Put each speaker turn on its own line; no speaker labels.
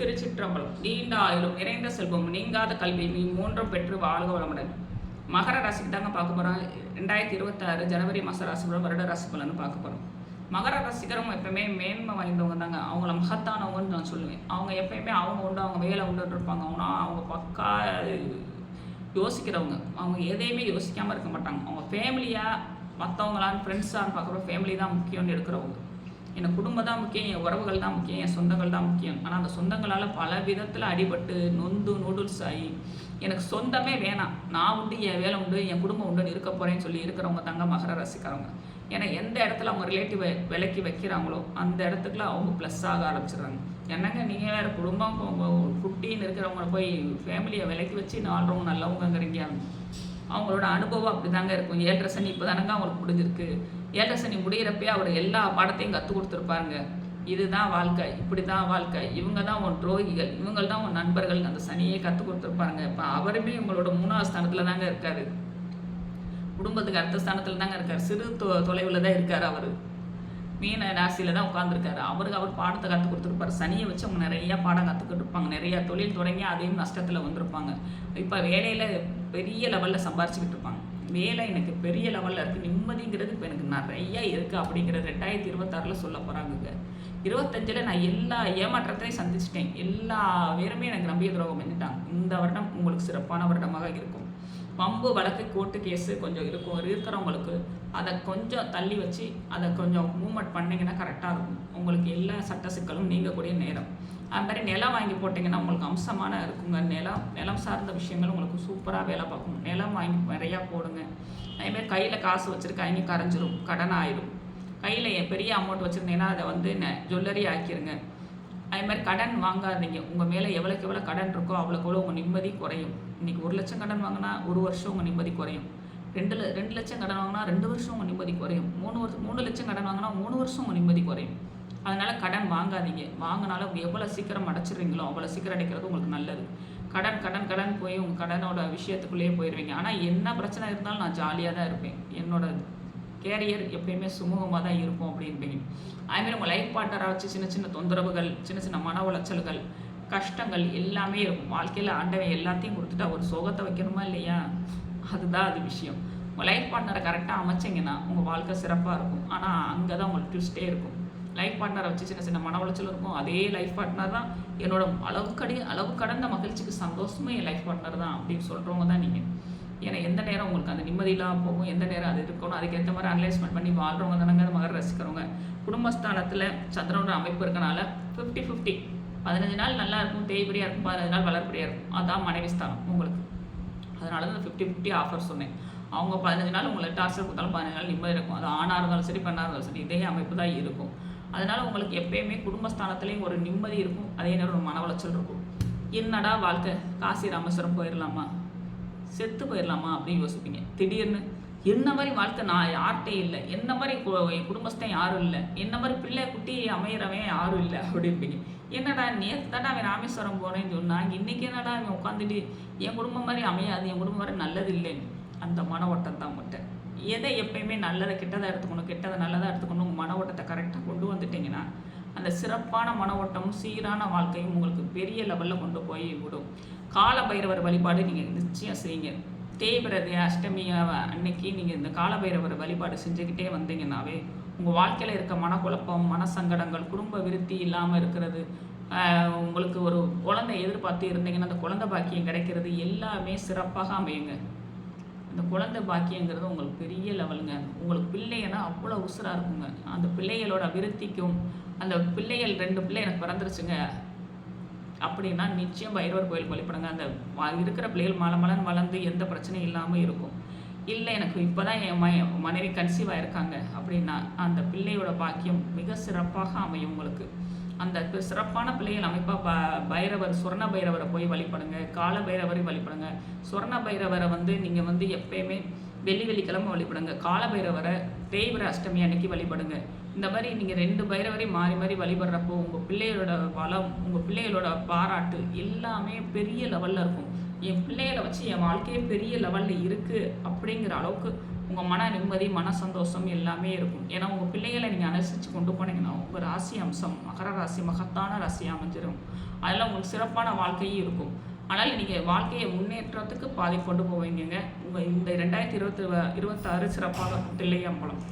திருச்சிற்றம்பலம். நீண்ட ஆயுளும் நிறைந்த செல்வம் நீங்காத கல்வி நீ மூன்றும் பெற்று வாழ்க வளமுடன். மகர ராசிக்கு தாங்க பார்க்க போகிறோம் ரெண்டாயிரத்தி இருபத்தாறு ஜனவரி மாத ராசி பலன் வருட ராசி பார்க்க போகிறோம் மகர ரசிகரும் எப்பயுமே மேன்மை வாய்ந்தவங்க தாங்க. அவங்கள மகத்தானவங்கன்னு நான் சொல்லுவேன். அவங்க எப்பயுமே அவங்க உண்டு அவங்க வேலை உண்டுன்னு இருப்பாங்க. அவனா அவங்க பக்கா யோசிக்கிறவங்க. அவங்க எதையுமே யோசிக்காமல் இருக்க மாட்டாங்க. அவங்க ஃபேமிலியாக மற்றவங்களான்னு ஃப்ரெண்ட்ஸான்னு பார்க்குறோம் ஃபேமிலி தான் முக்கியம்னு எடுக்கிறவங்க. எனக்கு குடும்பம் தான் முக்கியம் என் உறவுகள் தான் முக்கியம் என் சொந்தங்கள் தான் முக்கியம். ஆனால் அந்த சொந்தங்களால் பல விதத்தில் அடிபட்டு நொந்து நூடுல்ஸ் ஆகி எனக்கு சொந்தமே வேணாம். நான் உண்டு என் வேலை உண்டு என் குடும்பம் உண்டுன்னு இருக்க போகிறேன்னு சொல்லி இருக்கிறவங்க தாங்க மகர ரசிக்கிறவங்க ஏன்னா எந்த இடத்துல அவங்க ரிலேட்டிவ் விலைக்கு வைக்கிறாங்களோ அந்த இடத்துக்குலாம் அவங்க ப்ளஸ் ஆக ஆரம்பிச்சிடுறாங்க. என்னங்க நீங்கள் வேறு குடும்பம் குட்டின்னு இருக்கிறவங்கள போய் ஃபேமிலியை விலைக்கு வச்சு நாலு நல்லவங்கங்கிறீங்க. அவங்களோட அனுபவம் அப்படி தாங்க இருக்கும். ஏழரை சனி இப்போ தானங்க அவங்களுக்கு முடிஞ்சிருக்கு. ஏழரை சனி அவர் எல்லா பாடத்தையும் கற்றுக் கொடுத்துருப்பாருங்க. இதுதான் வாழ்க்கை இப்படி தான் வாழ்க்கை. இவங்க தான் உன் துரோகிகள் இவங்க தான் உன் நண்பர்கள். அந்த சனியே கற்றுக் கொடுத்துருப்பாருங்க. இப்போ அவருமே உங்களோட மூணாவது ஸ்தானத்தில் தாங்க இருக்காரு. குடும்பத்துக்கு அடுத்த ஸ்தானத்தில் தாங்க இருக்கார். சிறு தொ தொலைவில் தான் இருக்கார் அவர். மீன ராசியில் தான் உட்காந்துருக்காரு அவருக்கு அவர் பாடத்தை கற்றுக் கொடுத்துருப்பாரு. சனியை வச்சு அவங்க நிறையா பாடம் கற்றுக்கிட்டு இருப்பாங்க. நிறையா தொழில் தொடங்கி அதையும் நஷ்டத்தில் வந்திருப்பாங்க. இப்போ வேலையில் பெரிய லெவலில் சம்பாரிச்சுக்கிட்டு இருப்பாங்க. வேலை எனக்கு பெரிய லெவலில் இருக்குது நிம்மதிங்கிறது இப்போ எனக்கு நிறைய இருக்குது அப்படிங்கிறது ரெண்டாயிரத்தி இருபத்தாறில் சொல்ல போகிறாங்க இருபத்தஞ்சில் நான் எல்லா ஏமாற்றத்தையும் சந்திச்சிட்டேன். எல்லா பேருமே எனக்கு நம்பிய துரோகம் பண்ணிட்டாங்க. இந்த வருடம் உங்களுக்கு சிறப்பான வருடமாக இருக்கும். பம்பு வழக்கு கோர்ட்டு கேஸு கொஞ்சம் இருக்கும். இருக்கிறவங்களுக்கு அதை கொஞ்சம் தள்ளி வச்சு அதை கொஞ்சம் மூவ்மெண்ட் பண்ணிங்கன்னா கரெக்டாக இருக்கும். உங்களுக்கு எல்லா சட்ட சிக்கலும் நீங்கக்கூடிய நேரம். அது மாதிரி நிலம் வாங்கி போட்டிங்கன்னா உங்களுக்கு அம்சமான இருக்குங்க. நிலம் நிலம் சார்ந்த விஷயங்கள் உங்களுக்கு சூப்பராக வேலை பார்க்கும். நிலம் வாங்கி நிறையா போடுங்க. அதேமாதிரி கையில் காசு வச்சுருக்காங்க கரைஞ்சிரும். கடன் ஆயிரும் கையில் பெரிய அமௌண்ட் வச்சுருந்தீங்கன்னா அதை வந்து ஜுவல்லரி ஆக்கிடுங்க அதே மாதிரி கடன் வாங்காதீங்க. உங்கள் மேலே எவ்வளோக்கு எவ்வளோ கடன் இருக்கோ அவ்வளோக்கு எவ்வளோ உங்கள் நிம்மதி குறையும். இன்றைக்கி ஒரு லட்சம் கடன் வாங்கினா ஒரு வருஷம் உங்கள் நிம்மதி குறையும். ரெண்டு ல- ரெண்டு லட்சம் கடன் வாங்கினா ரெண்டு வருஷம் உங்கள் நிம்மதி குறையும். மூணு வருஷம் மூணு லட்சம் கடன் வாங்கினா மூணு வருஷம் உங்கள் நிம்மதி குறையும். அதனால் கடன் வாங்காதீங்க. வாங்கினாலும் எவ்வளோ சீக்கிரம் அடைச்சிடுறீங்களோ அவ்வளோ சீக்கிரம் அடைக்கிறது உங்களுக்கு நல்லது. கடன் கடன் கடன் போய் உங்கள் கடனோட விஷயத்துக்குள்ளேயே போயிடுவீங்க ஆனால் என்ன பிரச்சனை இருந்தாலும் நான் ஜாலியாக தான் இருப்பேன். என்னோட கேரியர் எப்பயுமே சுமூகமாக தான் இருக்கும் அப்படின்பீங்க அதுமாதிரி உங்கள் லைஃப் பார்ட்னராக வச்சு சின்ன சின்ன தொந்தரவுகள் சின்ன சின்ன மன உளைச்சல்கள் கஷ்டங்கள் எல்லாமே இருக்கும். வாழ்க்கையில் ஆண்டவன் எல்லாத்தையும் கொடுத்துட்டா ஒரு சோகத்தை வைக்கணுமா இல்லையா? அதுதான் அது விஷயம். உங்கள் லைஃப் பார்ட்னரை கரெக்டாக அமைச்சிங்கன்னா உங்கள் வாழ்க்கை சிறப்பாக இருக்கும். ஆனால் அங்கே தான் உங்களுக்கு ட்விஸ்டே இருக்கும். லைஃப் பார்ட்னரை வச்சு சின்ன சின்ன மன உளைச்சல் இருக்கும். அதே லைஃப் பார்ட்னர் தான் என்னோட அளவு கடி அளவு கடந்த மகிழ்ச்சிக்கு சந்தோஷமே என் லைஃப் பார்ட்னர் தான் அப்படின்னு சொல்கிறவங்க தான் நீங்கள் ஏன்னா எந்த நேரம் உங்களுக்கு அந்த நிம்மதி போகும் எந்த நேரம் அது இருக்கணும் அதுக்கேற்ற மாதிரி அனலைஸ்மெண்ட் பண்ணி வாழ்றவங்க தானங்க மகர ரசிக்கிறவங்க குடும்பஸ்தானத்தில் சந்திரனோட அமைப்பு இருக்கனால ஃபிஃப்டி ஃபிஃப்டி பதினஞ்சு நாள் நல்லா இருக்கும் தேய்படியாக இருக்கும் பதினஞ்சு நாள் வளர்ப்படியாக இருக்கும். அதான் மனைவி ஸ்தானம் உங்களுக்கு. அதனால தான் ஃபிஃப்டி ஃபிஃப்டி ஆஃபர் சொன்னேன். அவங்க பதினஞ்சு நாள் உங்களை டார்ச்சர் கொடுத்தாலும் பதினஞ்சு நாள் நிம்மதி இருக்கும். அது ஆணாக இருந்தாலும் சரி பெண்ணாக இருந்தாலும் சரி இதே அமைப்பு தான் இருக்கும். அதனால் உங்களுக்கு எப்பயுமே குடும்பஸ்தானத்துலேயும் ஒரு நிம்மதி இருக்கும். அதே நேரம் ஒரு மன உளைச்சல் இருக்கும். என்னடா வாழ்க்கை? காசி ராமேஸ்வரம் போயிடலாமா செத்து போயிடலாமா அப்படின்னு யோசிப்பீங்க. திடீர்னு என்ன மாதிரி வாழ்க்கை நான் யார்கிட்டே இல்லை. என்ன மாதிரி என் குடும்பஸ்தான் யாரும் இல்லை. என்ன மாதிரி பிள்ளை குட்டி அமையிறவன் யாரும் இல்லை அப்படிம்பீங்க. என்னடா நேற்று தானே அவன் ராமேஸ்வரம் போனேன்னு சொன்னாங்க இன்னைக்கு என்னடா அவன் உட்காந்துட்டு என் குடும்பம் மாதிரி அமையாது என் குடும்பம் மாதிரி நல்லது இல்லைன்னு அந்த மன ஓட்டம் தான் மட்டும் எதை எப்பயுமே நல்லதை கெட்டதை எடுத்துக்கணும் கெட்டதை நல்லதாக எடுத்துக்கணும் உங்கள் மன ஓட்டத்தை கரெக்டாக கொண்டு வந்துட்டீங்கன்னா அந்த சிறப்பான மன ஓட்டமும் சீரான வாழ்க்கையும் உங்களுக்கு பெரிய லெவலில் கொண்டு போய் விடும் கால பைரவர் வழிபாடு நீங்கள் நிச்சயம் செய்யுங்க. தேய்பிரதி அஷ்டமி அன்னைக்கு நீங்கள் இந்த கால பைரவர் வழிபாடு செஞ்சுக்கிட்டே வந்தீங்கன்னாவே உங்கள் வாழ்க்கையில் இருக்க மனக்குழப்பம் மனசங்கடங்கள் குடும்ப விருத்தி இல்லாமல் இருக்கிறது உங்களுக்கு ஒரு குழந்தை எதிர்பார்த்து இருந்தீங்கன்னா அந்த குழந்தை பாக்கியம் கிடைக்கிறது எல்லாமே சிறப்பாக அமையுங்க. அந்த குழந்தை பாக்கியங்கிறது உங்களுக்கு பெரிய லெவலுங்க உங்களுக்கு பிள்ளைங்கன்னா அவ்வளோ உசுராக இருக்குங்க. அந்த பிள்ளைகளோட விருத்திக்கும் அந்த பிள்ளைகள் ரெண்டு பிள்ளை எனக்கு பிறந்துருச்சுங்க. அப்படின்னா நிச்சயம் பைரவர் கோயில் வழிபடுங்க. அந்த இருக்கிற பிள்ளைகள் மலை மலன் வளர்ந்து எந்த பிரச்சனையும் இல்லாமல் இருக்கும். இல்லை எனக்கு இப்போ தான் என் ம மனைவி கன்சீவ் ஆயிருக்காங்க அப்படின்னா அந்த பிள்ளையோட பாக்கியம் மிக சிறப்பாக அமையும் உங்களுக்கு. அந்த சிறப்பான பிள்ளைகள் அமைப்பாக ப பைரவர் சுவர்ண பைரவரை போய் வழிபடுங்க. கால பைரவரை வழிபடுங்க. சுவர்ண பைரவரை வந்து நீங்கள் வந்து எப்பயுமே வெள்ளி வெள்ளிக்கிழமை வழிபடுங்க. கால பைரவரை தேய்வர அஷ்டமி அன்னைக்கு வழிபடுங்க. இந்த மாதிரி நீங்கள் ரெண்டு பைரவரையும் மாறி மாறி வழிபடுறப்போ உங்கள் பிள்ளைகளோட வளம் உங்கள் பிள்ளைகளோட பாராட்டு எல்லாமே பெரிய லெவலில் இருக்கும். என் பிள்ளைகளை வச்சு என் வாழ்க்கையே பெரிய லெவலில் இருக்குது அப்படிங்கிற அளவுக்கு உங்கள் மன நிம்மதி மன சந்தோஷம் எல்லாமே இருக்கும். ஏன்னா உங்கள் பிள்ளைகளை நீங்கள் அனுசரித்து கொண்டு போனீங்கன்னா உங்கள் ராசி அம்சம் மகர ராசி மகத்தான ராசி அமைஞ்சிரும். அதில் உங்களுக்கு சிறப்பான வாழ்க்கையும் இருக்கும். ஆனால் நீங்கள் வாழ்க்கையை முன்னேற்றத்துக்கு பாதி கொண்டு போவீங்க உங்கள் இந்த ரெண்டாயிரத்தி இருபத்தி இருபத்தாறு சிறப்பாக இருக்கும். தில்லையம்பலம்.